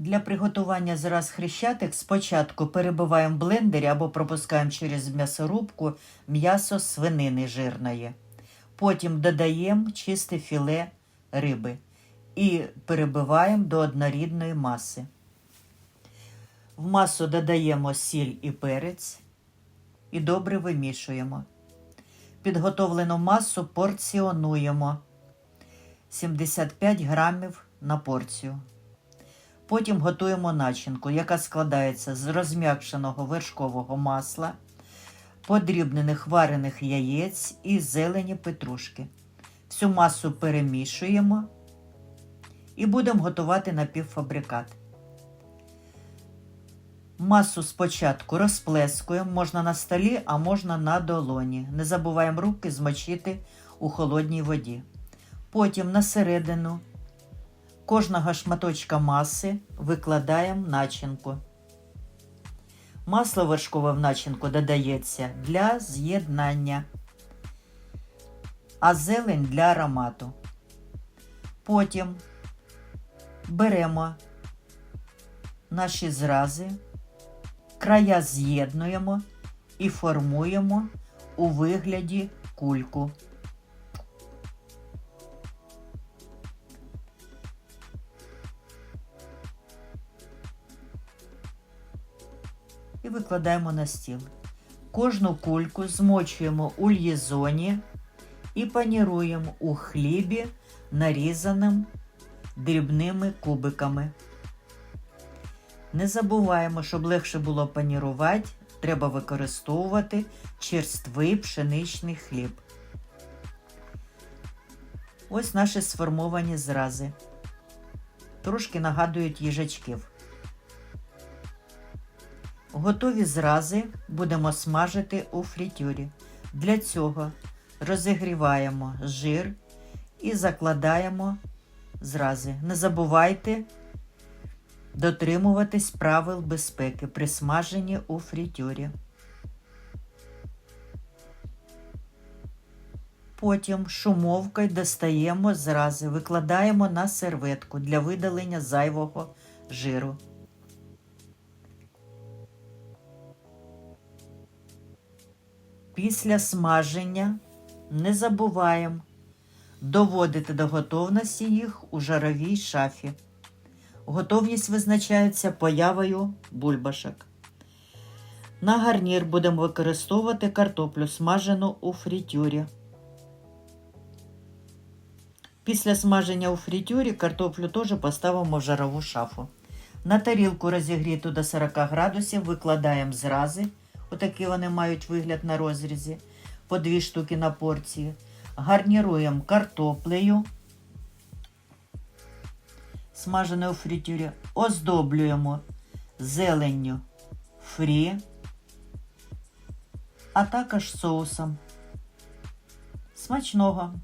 Для приготування зараз хрещатик спочатку перебиваємо в блендері або пропускаємо через м'ясорубку м'ясо свинини жирної. Потім додаємо чисте філе риби і перебиваємо до однорідної маси. В масу додаємо сіль і перець і добре вимішуємо. Підготовлену масу порціонуємо 75 грамів на порцію. Потім готуємо начинку, яка складається з розм'якшеного вершкового масла, подрібнених варених яєць і зелені петрушки. Всю масу перемішуємо і будемо готувати напівфабрикат. Масу спочатку розплескуємо, можна на столі, а можна на долоні. Не забуваємо руки змочити у холодній воді. Потім на середину кожного шматочка маси викладаємо начинку. Масло вершкове в начинку додається для з'єднання, а зелень для аромату. Потім беремо наші зрази, края з'єднуємо і формуємо у вигляді кульку. І викладаємо на стіл. Кожну кульку змочуємо у л'єзоні і паніруємо у хлібі, нарізаним дрібними кубиками. Не забуваємо, щоб легше було панірувати, треба використовувати черствий пшеничний хліб. Ось наші сформовані зрази. Трошки нагадують їжачків. Готові зрази будемо смажити у фритюрі. Для цього розігріваємо жир і закладаємо зрази. Не забувайте дотримуватись правил безпеки при смаженні у фритюрі. Потім шумовкою достаємо зрази, викладаємо на серветку для видалення зайвого жиру. Після смаження не забуваємо доводити до готовності їх у жаровій шафі. Готовність визначається появою бульбашок. На гарнір будемо використовувати картоплю, смажену у фритюрі. Після смаження у фритюрі картоплю теж поставимо в жарову шафу. На тарілку розігріту до 40 градусів викладаємо зрази. Отакі вони мають вигляд на розрізі. По дві штуки на порції. Гарніруємо картоплею. Смажене у фритюрі. Оздоблюємо зеленню фрі, а також соусом. Смачного!